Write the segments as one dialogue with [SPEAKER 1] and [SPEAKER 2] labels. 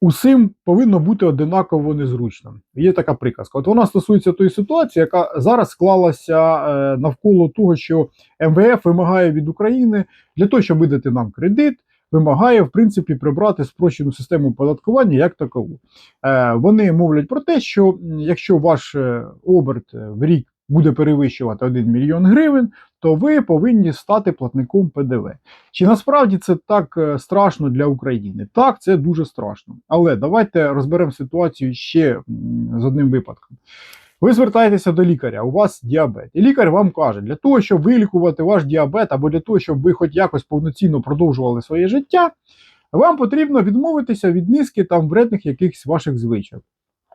[SPEAKER 1] усім повинно бути одинаково незручно. Є така приказка. От вона стосується тої ситуації, яка зараз склалася е, навколо того, що МВФ вимагає від України для того, щоб видати нам кредит. Вимагає, в принципі, прибрати спрощену систему податкування як такову. Е, вони мовлять про те, що якщо ваш е, оберт в рік буде перевищувати 1 мільйон гривень, то ви повинні стати платником ПДВ. Чи насправді це так е, страшно для України? Так, це дуже страшно. Але давайте розберемо ситуацію ще з одним випадком. Ви звертаєтеся до лікаря, у вас діабет, і лікар вам каже, для того, щоб вилікувати ваш діабет, або для того, щоб ви хоч якось повноцінно продовжували своє життя, вам потрібно відмовитися від низки там вредних якихось ваших звичок.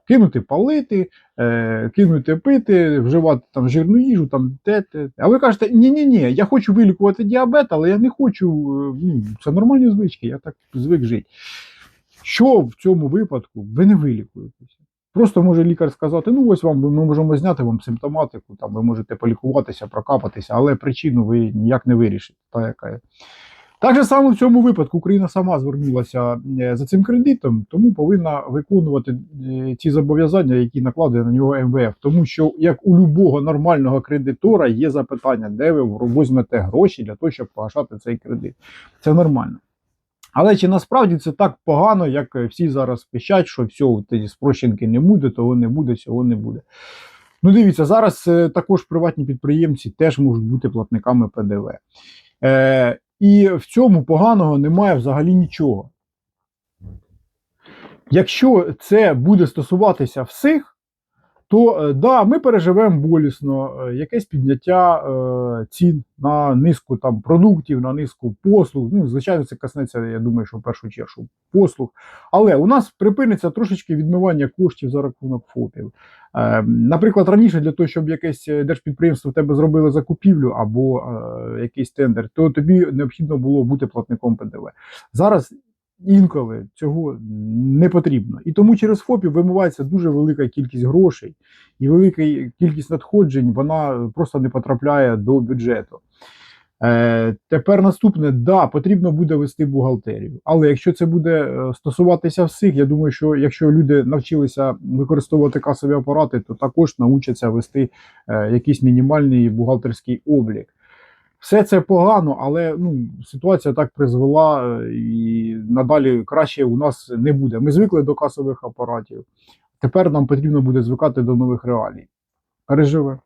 [SPEAKER 1] Кинути палити, е, кинути пити, вживати там жирну їжу, там те, те. А ви кажете, ні-ні-ні, я хочу вилікувати діабет, але я не хочу. е, Ну, це нормальні звички, я так звик жити. Що в цьому випадку? Ви не вилікуєтеся. Просто може лікар сказати: ну ось вам ми можемо зняти вам симптоматику, там ви можете полікуватися, прокапатися, але причину ви ніяк не вирішите. Та, яка є. Так же само в цьому випадку Україна сама звернулася е, за цим кредитом, тому повинна виконувати е, ці зобов'язання, які накладає на нього МВФ. Тому що як у любого нормального кредитора є запитання, де ви візьмете гроші для того, щоб погашати цей кредит. Це нормально. Але чи насправді це так погано, як всі зараз пищать, що все, тоді спрощенки не буде, того не буде, цього не буде. Ну, дивіться, зараз е, також приватні підприємці теж можуть бути платниками ПДВ. Е, і в цьому поганого немає взагалі нічого. Якщо це буде стосуватися всіх, то е, да, ми переживемо болісно е, якесь підняття е, цін на низку там продуктів, на низку послуг. Ну, звичайно, це коснеться, я думаю, що в першу чергу послуг. Але у нас припиниться трошечки відмивання коштів за рахунок ФОПів. Е, наприклад, раніше для того, щоб якесь е, держпідприємство в тебе зробило закупівлю або е, якийсь тендер, то тобі необхідно було бути платником ПДВ. Зараз інколи цього не потрібно. І тому через ФОПів вимивається дуже велика кількість грошей і велика кількість надходжень, вона просто не потрапляє до бюджету. Е, тепер наступне, да, потрібно буде вести бухгалтерію. Але якщо це буде е, стосуватися всіх, я думаю, що якщо люди навчилися використовувати касові апарати, то також навчаться вести е, якийсь мінімальний бухгалтерський облік. Все це погано, але ну, ситуація так призвела, е, і надалі краще у нас не буде. Ми звикли до касових апаратів. Тепер нам потрібно буде звикати до нових реалій. Переживе.